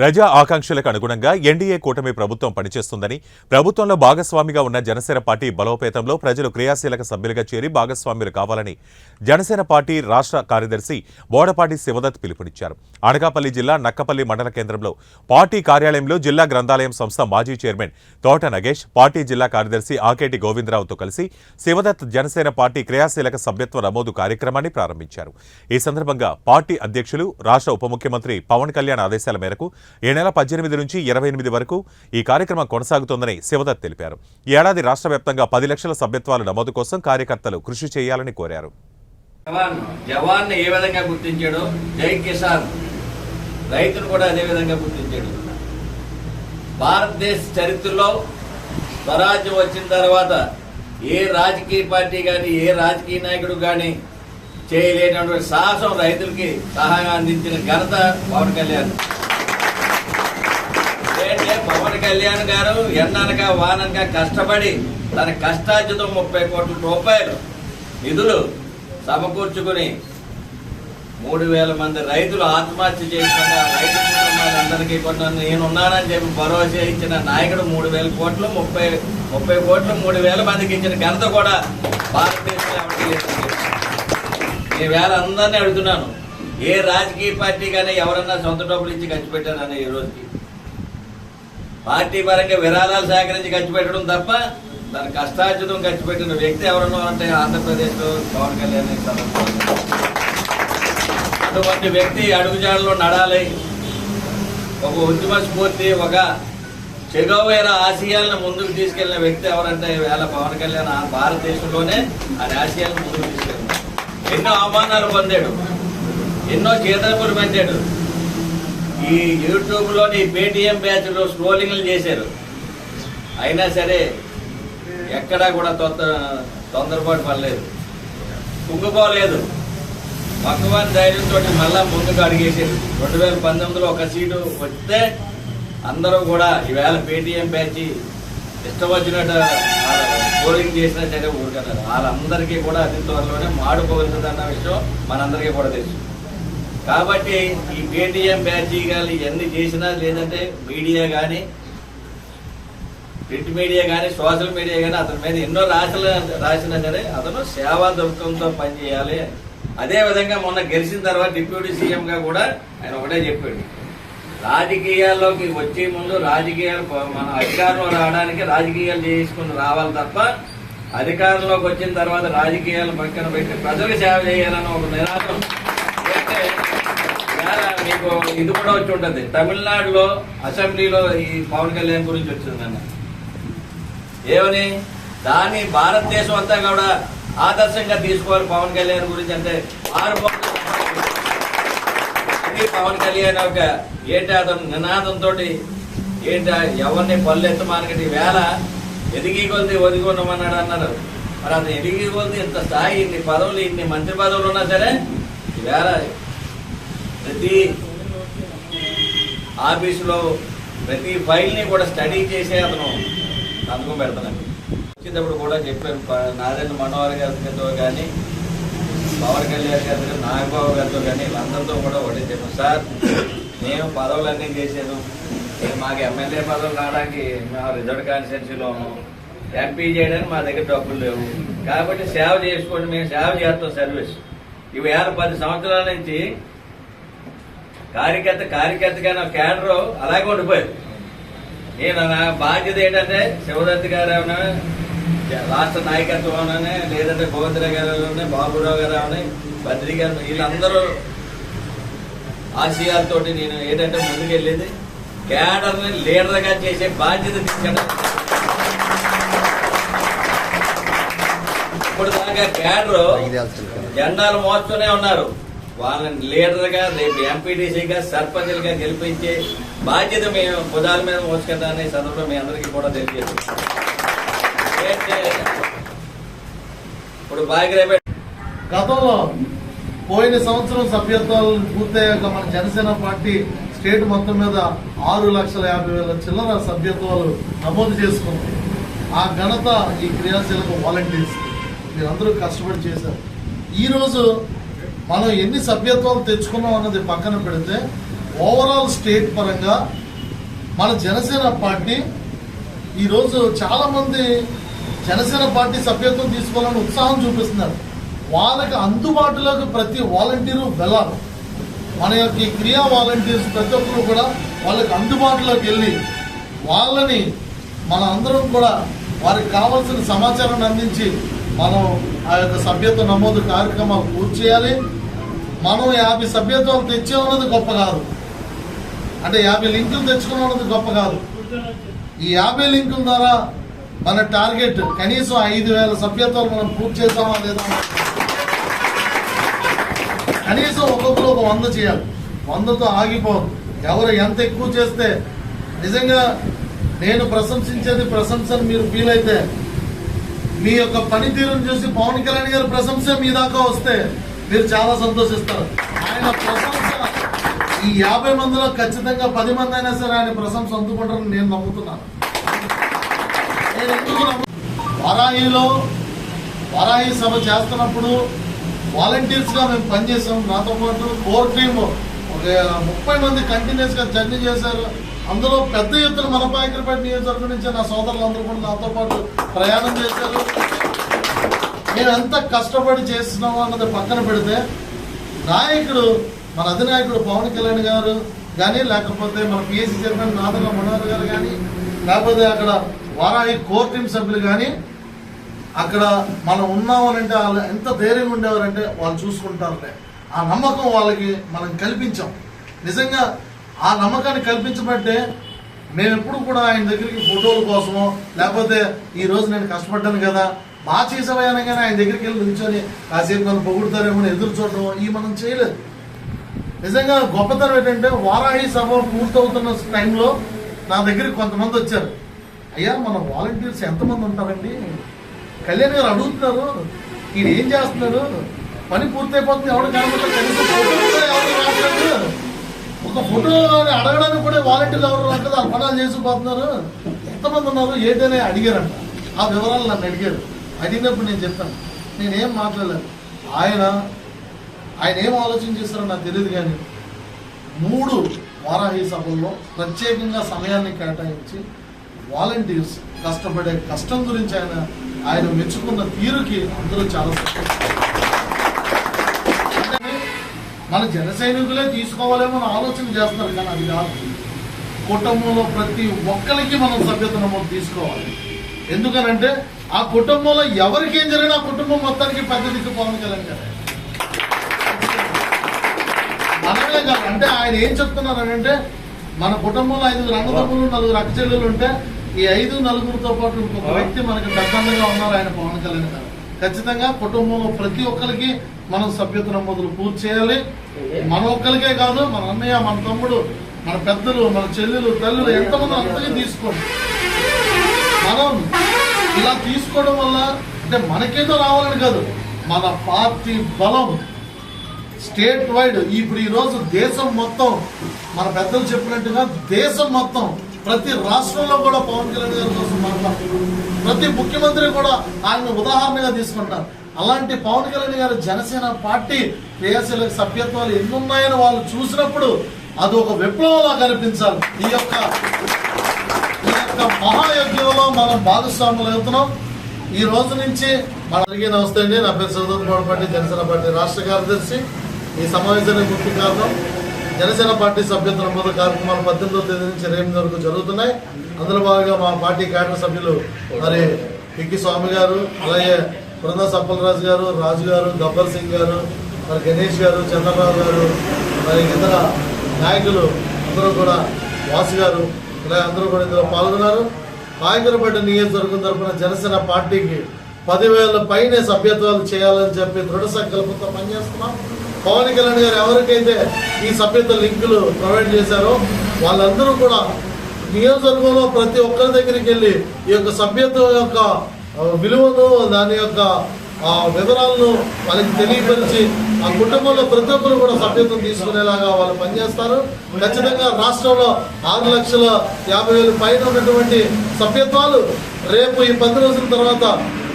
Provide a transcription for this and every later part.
ప్రజా ఆకాంక్షలకు అనుగుణంగా ఎన్డీఏ కూటమి ప్రభుత్వం పనిచేస్తుందని ప్రభుత్వంలో భాగస్వామిగా ఉన్న జనసేన పార్టీ బలోపేతంలో ప్రజలు క్రియాశీలక సభ్యులుగా చేరి భాగస్వామ్యులు కావాలని జనసేన పార్టీ రాష్ట్ర కార్యదర్శి బోడపాటి శివదత్ పిలుపునిచ్చారు. అనకాపల్లి జిల్లా నక్కపల్లి మండల కేంద్రంలో పార్టీ కార్యాలయంలో జిల్లా గ్రంథాలయం సంస్థ మాజీ చైర్మన్ తోట నగేష్ పార్టీ జిల్లా కార్యదర్శి ఆకేటి గోవిందరావుతో కలిసి శివదత్ జనసేన పార్టీ క్రియాశీలక సభ్యత్వ నమోదు కార్యక్రమాన్ని ప్రారంభించారు. ఈ సందర్భంగా పార్టీ అధ్యక్షులు రాష్ట్ర ఉప ముఖ్యమంత్రి పవన్ కళ్యాణ్ ఆదేశాల మేరకు ఈ నెల పద్దెనిమిది నుంచి ఇరవై ఎనిమిది వరకు ఈ కార్యక్రమం కొనసాగుతోందని శివదత్ తెలిపారు. ఈ ఏడాది రాష్ట్ర వ్యాప్తంగా పది లక్షల సభ్యత్వాల నమోదు కోసం కార్యకర్తలు కృషి చేయాలని కోరారు. జవాన్ జవాన్ ఏ విధంగా జై కిసాన్. రైతును కూడా అదే విధంగా గుర్తించాడు. భారతదేశ చరిత్రలో స్వరాజ్యం వచ్చిన తర్వాత ఏ రాజకీయ పార్టీ కానీ ఏ రాజకీయ నాయకుడు కానీ చేయలేనటువంటి సాహసం రైతులకి సహాయం అందించిన ఘనత పవన్ కళ్యాణ్. పవన్ కళ్యాణ్ గారు ఎండనక వానక కష్టపడి తన కష్టార్జితం ముప్పై కోట్ల రూపాయలు నిధులు సమకూర్చుకుని మూడు వేల మంది రైతులు ఆత్మహత్య చేసిన రైతు కుటుంబాలందరికీ కూడా నేనున్నానని చెప్పి భరోసా ఇచ్చిన నాయకుడు మూడు వేల కోట్లు ముప్పై ముప్పై కోట్లు మూడు వేల మందికి ఇచ్చిన ఘనత కూడా భారతదేశంలో ఎవరికీ లేదండి. నేను వేల అందరినీ అడుగుతున్నాను ఏ రాజకీయ పార్టీ కానీ ఎవరన్నా సొంత డబ్బులు ఇచ్చి ఖర్చు పెట్టారని ఈ రోజుకి పార్టీ పరంగా విరాళాలు సేకరించి ఖర్చు పెట్టడం తప్ప తన కష్టార్జితం ఖర్చు పెట్టిన వ్యక్తి ఎవరన్నా అంటే ఆంధ్రప్రదేశ్లో పవన్ కళ్యాణ్ అటువంటి వ్యక్తి అడుగుజాడలో నడాలి. ఒక ఉద్యమ స్ఫూర్తి ఒక చెగోవేర ఆశయాలను ముందుకు తీసుకెళ్ళిన వ్యక్తి ఎవరంటే వేళ పవన్ కళ్యాణ్ భారతదేశంలోనే ఆయన ఆశయాలను ముందుకు తీసుకెళ్ళిన ఎన్నో అవమానాలు పొందాడు. ఎన్నో చేతనపులు పెంచాడు ఈ యూట్యూబ్లోని పేటిఎం బ్యాచ్లో స్క్రోలింగ్లు చేశారు. అయినా సరే ఎక్కడా కూడా తొంద తొందరపాటు పడలేదు. కుంగిపోలేదు. భగవాన్ ధైర్యంతో మళ్ళా ముందుకు అడిగేసారు రెండు వేల పంతొమ్మిదిలో ఒక సీటు వస్తే అందరూ కూడా ఈవేళ పేటిఎం బ్యాచ్ ఇష్టం వచ్చినట్టు పోలింగ్ చేసినా సరే ఊరుకున్నారు. వాళ్ళందరికీ కూడా అతి త్వరలోనే మాడుకోగలుగుతుందన్న విషయం మనందరికీ కూడా తెలుసు. కాబట్టి ఈ పేటీఎం బ్యాచ్ కానీ ఇవన్నీ చేసినా లేదంటే మీడియా కానీ ప్రింట్ మీడియా కానీ సోషల్ మీడియా కానీ అతని మీద ఎన్నో రాశలు రాసినా సరే అతను సేవా దృక్పథంతో పనిచేయాలి అదే విధంగా మొన్న గెలిచిన తర్వాత డిప్యూటీ సీఎంగా కూడా ఆయన ఒకటే చెప్పాడు. రాజకీయాల్లోకి వచ్చే ముందు రాజకీయాలు మన అధికారంలో రావడానికి రాజకీయాలు చేసుకుని రావాలి తప్ప అధికారంలోకి వచ్చిన తర్వాత రాజకీయాలు పక్కన పెట్టి ప్రజలకు సేవ చేయాలని ఒక నిరాశం మీకు ఇది కూడా వచ్చి ఉంటుంది. తమిళనాడులో అసెంబ్లీలో ఈ పవన్ కళ్యాణ్ గురించి వచ్చిందన్న ఏమని? దాన్ని భారతదేశం అంతా కూడా ఆదర్శంగా తీసుకోవాలి పవన్ కళ్యాణ్ గురించి అంటే ఆరు ఇది పవన్ కళ్యాణ్ యొక్క ఏంటి అతను నినాదంతో ఏంటి ఎవరిని పళ్ళు ఎత్తమానకటి వేళ ఎదిగి కొలిది ఒదిగి ఉండమన్నాడు అన్నారు. మరి అతను ఎదిగి కొలిది ఇంత స్థాయి ఇన్ని పదవులు ఇన్ని మంత్రి పదవులు ఉన్నా సరే వేళ ప్రతి ఆఫీసులో ప్రతి ఫైల్ని కూడా స్టడీ చేసే అతను సంతకం పెడతానండి వచ్చేటప్పుడు కూడా చెప్పాను నారాయణ మనోహర్ గారితో కానీ పవన్ కళ్యాణ్ గారితో నాగబాబు గారితో కానీ వీళ్ళందరితో కూడా ఒకటే చెప్పాను. సార్ నేను పదవులన్నీ చేశాను. మాకు ఎమ్మెల్యే పదవులు రావడానికి మేము రిజర్వ్ కాన్స్టిట్యున్సీలో ఉన్నాం. ఎంపీ చేయడానికి మా దగ్గర డబ్బులు లేవు. కాబట్టి సేవ చేసుకోండి. మేము సేవ చేస్తాం సర్వీస్. ఇవి వేల పది సంవత్సరాల నుంచి కార్యకర్త కార్యకర్తగా క్యాడర్ అలాగే ఉండిపోయింది నేను నా బాధ్యత ఏంటంటే శివదత్తి గారు ఏమన్నా రాష్ట్ర నాయకత్వం లేదంటే గోవిందరావు గారు బాబురావు గారు అవనే బద్రి గారు వీళ్ళందరూ ఆశయాలతోటి నేను ఏంటంటే ముందుకెళ్ళేది క్యాడర్ని లీడర్గా చేసే బాధ్యత తీసుకెళ్ళాను ఇప్పుడు దాకా క్యాడర్ జెండాలు మోస్తూనే ఉన్నారు. వాళ్ళని లీడర్గా రేపు ఎంపీటీసీగా సర్పంచ్లుగా గెలిపించే బాధ్యత మేము భుజాల మీద మోసుకెళ్తామని అనే సందర్భం మీ అందరికీ కూడా తెలియజేస్తాం ఇప్పుడు భాగ్యరేపేట గతంలో పోయిన సంవత్సరం సభ్యత్వాలు పూర్తయ్యాక మన జనసేన పార్టీ స్టేట్ మొత్తం మీద ఆరు లక్షల యాభై వేల చిల్లర సభ్యత్వాలు నమోదు చేసుకుంది. ఆ ఘనత ఈ క్రియాశీలక వాలంటీర్స్. మీరందరూ కష్టపడి చేశారు. ఈరోజు మనం ఎన్ని సభ్యత్వాలు తెచ్చుకున్నాం అన్నది పక్కన పెడితే ఓవరాల్ స్టేట్ పరంగా మన జనసేన పార్టీ ఈరోజు చాలామంది జనసేన పార్టీ సభ్యత్వం తీసుకోవాలని ఉత్సాహం చూపిస్తున్నారు. వాళ్ళకి అందుబాటులోకి ప్రతి వాలంటీరు వెళ్ళాలి. మన యొక్క క్రియా వాలంటీర్స్ ప్రతి ఒక్కరు కూడా వాళ్ళకి అందుబాటులోకి వెళ్ళి వాళ్ళని మన అందరం కూడా వారికి కావాల్సిన సమాచారాన్ని అందించి మనం ఆ యొక్క సభ్యత నమోదు కార్యక్రమాలు పూర్తి చేయాలి. మనం యాభై సభ్యత్వాలు తెచ్చామన్నది గొప్ప కాదు. అంటే యాభై లింకులు తెచ్చుకున్నాం అన్నది గొప్ప కాదు. ఈ యాభై లింకుల ద్వారా మన టార్గెట్ కనీసం ఐదు వేల సభ్యత్వాలు మనం పూర్తి చేద్దామా లేదా కనీసం ఒక్కొక్కరు ఒక వంద చేయాలి. వందతో ఆగిపోదు. ఎవరు ఎంత ఎక్కువ చేస్తే నిజంగా నేను ప్రశంసించేది ప్రశంసను మీరు ఫీల్ అయితే మీ యొక్క పనితీరును చూసి పవన్ కళ్యాణ్ గారి ప్రశంస మీ దాకా వస్తే మీరు చాలా సంతోషిస్తారు. ఆయన ప్రశంస. ఈ యాభై మందిలో ఖచ్చితంగా పది మంది అయినా సరే ఆయన ప్రశంస అందుకుంటారని నేను నమ్ముతున్నాను. నేను ఎందుకు నమ్ము? వారాహిలో వారాహి సభ చేస్తున్నప్పుడు వాలంటీర్స్గా మేము పనిచేసాం నాతో పాటు కోర్ టీమ్ ఒక ముప్పై మంది కంటిన్యూస్గా జర్నీ చేశారు. అందులో పెద్ద ఎత్తున మన పాయకరపేట నియోజకవర్గం నుంచి నా సోదరులందరూ కూడా నాతో పాటు ప్రయాణం చేశారు. నేను ఎంత కష్టపడి చేస్తున్నాము అన్నది పక్కన పెడితే నాయకుడు మన అధినాయకుడు పవన్ కళ్యాణ్ గారు కానీ లేకపోతే మన పిఎస్సీ చైర్మన్ నాదల మనోహర్ గారు కానీ లేకపోతే అక్కడ వారాహి కోర్ టీం సభ్యులు కానీ అక్కడ మనం ఉన్నామనంటే వాళ్ళు ఎంత ధైర్యంగా ఉండేవారంటే వాళ్ళు చూసుకుంటారులే. ఆ నమ్మకం వాళ్ళకి మనం కల్పించాం. నిజంగా ఆ నమ్మకాన్ని కల్పించబట్టే మేము ఎప్పుడు కూడా ఆయన దగ్గరికి ఫోటోల కోసమో లేకపోతే ఈ రోజు నేను కష్టపడ్డాను కదా బాగా చేసేవా అనగానే ఆయన దగ్గరికి వెళ్ళి నిల్చొని కాసేపు నన్ను పొగుడతారేమో ఎదురు చూడడం ఇవి మనం చేయలేదు. నిజంగా గొప్పతనం ఏంటంటే వారాహి సభ పూర్తవుతున్న టైంలో నా దగ్గరికి కొంతమంది వచ్చారు. అయ్యా మన వాలంటీర్స్ ఎంతమంది ఉంటారండి? కళ్యాణ్ గారు అడుగుతున్నారు ఈయన ఏం చేస్తున్నారు? పని పూర్తయిపోతుంది ఎవరు కనబడతారు కనీసం ఫోటో ఎవరు రావట్లేదు. ఒక ఫోటో అడగడానికి కూడా వాలంటీర్లు ఎవరు రాకదా అర్పణాలు చేసిపోతున్నారు ఎంతమంది ఉన్నారు? ఏంటనే అడిగారంట. ఆ వివరాలు నన్ను అడిగారు. అడిగినప్పుడు నేను చెప్పాను నేనేం మాట్లాడలేదు. ఆయన ఆయన ఏం ఆలోచన చేస్తారో నాకు తెలియదు కానీ మూడు వారాహి సభల్లో ప్రత్యేకంగా సమయాన్ని కేటాయించి వాలంటీర్స్ కష్టపడే కష్టం గురించి ఆయన ఆయన మెచ్చుకున్న తీరుకి అందరూ చాలా మన జన సైనికులే తీసుకోవాలేమో ఆలోచన చేస్తారు కానీ అది కాదు. కుటుంబంలో ప్రతి ఒక్కరికి మనం సభ్యత నమోదు తీసుకోవాలి. ఎందుకనంటే ఆ కుటుంబంలో ఎవరికి ఏం జరిగినా ఆ కుటుంబం మొత్తానికి పెద్ద దిక్కు పవన్ కళ్యాణ్ గారే. మనమే కాదు అంటే ఆయన ఏం చెప్తున్నారు అంటే మన కుటుంబంలో ఐదుగురు అన్నదమ్ములు నలుగురు అక్కచెల్లెలు ఉంటే ఈ ఐదు నలుగురితో పాటు ఇంకొక వ్యక్తి మనకి పెద్దంగా ఉన్నారు ఆయన పవన్ కళ్యాణ్ గారు. ఖచ్చితంగా కుటుంబంలో ప్రతి ఒక్కరికి మనం సభ్యత నమోదులు పూర్తి చేయాలి. మన ఒక్కరికే కాదు మన అన్నయ్య మన తమ్ముడు మన పెద్దలు మన చెల్లెలు తల్లులు ఎంతమంది అంతగా తీసుకోండి. మనం ఇలా తీసుకోవడం వల్ల అంటే మనకేదో రావాలని కాదు. మన పార్టీ బలం స్టేట్ వైడ్ ఇప్పుడు ఈరోజు దేశం మొత్తం మన పెద్దలు చెప్పినట్టుగా దేశం మొత్తం ప్రతి రాష్ట్రంలో కూడా పవన్ కళ్యాణ్ గారి కోసం మాట్లాడుతున్నారు. ప్రతి ముఖ్యమంత్రి కూడా ఆయన ఉదాహరణగా తీసుకుంటారు. అలాంటి పవన్ కళ్యాణ్ గారు జనసేన పార్టీ క్రియాశీల సభ్యత్వాలు ఎన్నున్నాయని వాళ్ళు చూసినప్పుడు అది ఒక విప్లవంలా కనిపించాలి ఈ యొక్క ఈ మహాయజ్ఞంలో మనం భాగస్వాములు అవుతున్నాం. ఈ రోజు నుంచి మన అందరికీ నమస్తే అండి. నా పేరు సౌదర్ గౌడ్ పార్టీ జనసేన పార్టీ రాష్ట్ర కార్యదర్శి. ఈ సమావేశానికి ముఖ్య కారణం జనసేన పార్టీ సభ్యత్వ నమోదు కార్యక్రమాలు పద్దెనిమిదో తేదీ నుంచి ఇరవై ఎనిమిది వరకు జరుగుతున్నాయి. అందులో భాగంగా మా పార్టీ కేడర్ సభ్యులు మరి పిక్కి స్వామి గారు అలాగే బృందా సప్పలరాజు గారు రాజు గారు గబ్బర్ సింగ్ గారు మరి గణేష్ గారు చంద్రబాబు గారు మరి ఇతర నాయకులు అందరూ కూడా వాసు గారు అందరూ కూడా ఇందులో పాల్గొన్నారు. కాయకరపేట నియోజకవర్గం తరఫున జనసేన పార్టీకి పదివేల పైనే సభ్యత్వాలు చేయాలని చెప్పి దృఢ సంకల్పంతో పనిచేస్తున్నాం. పవన్ కళ్యాణ్ గారు ఎవరికైతే ఈ సభ్యత్వ లింకులు ప్రొవైడ్ చేశారో వాళ్ళందరూ కూడా నియోజకవర్గంలో ప్రతి ఒక్కరి దగ్గరికి వెళ్ళి ఈ యొక్క సభ్యత్వం యొక్క విలువను దాని యొక్క ఆ వివరాలను వాళ్ళకి తెలియపరిచి ఆ కుటుంబంలో ప్రతి ఒక్కరు కూడా సభ్యత్వం తీసుకునేలాగా వాళ్ళు పనిచేస్తారు. ఖచ్చితంగా రాష్ట్రంలో ఆరు లక్షల యాభై వేలు పైన ఉన్నటువంటి సభ్యత్వాలు రేపు ఈ పది రోజుల తర్వాత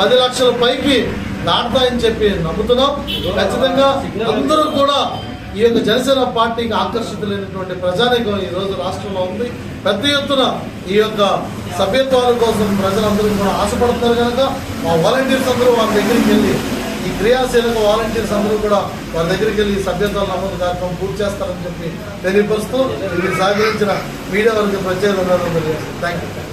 పది లక్షల పైకి దాటుతాయని చెప్పి నమ్ముతున్నాం. ఖచ్చితంగా అందరూ కూడా ఈ యొక్క జనసేన పార్టీకి ఆకర్షితులైనటువంటి ప్రజానికం ఈ రోజు రాష్ట్రంలో ఉంది. పెద్ద ఎత్తున ఈ యొక్క సభ్యత్వాల కోసం ప్రజలందరూ కూడా ఆశపడుతున్నారు కనుక మా వాలంటీర్స్ అందరూ వారి దగ్గరికి వెళ్ళి ఈ క్రియాశీలక వాలంటీర్స్ అందరూ కూడా వారి దగ్గరికి వెళ్ళి సభ్యత్వాలు సభ్యత్వాల నమోదు కార్యక్రమం పూర్తి చేస్తారని చెప్పి తెలియపరుస్తూ ఇది సహకరించిన మీడియా వారికి ప్రత్యేక ధన్యవాదాలు తెలియజేస్తాను థ్యాంక్ యూ.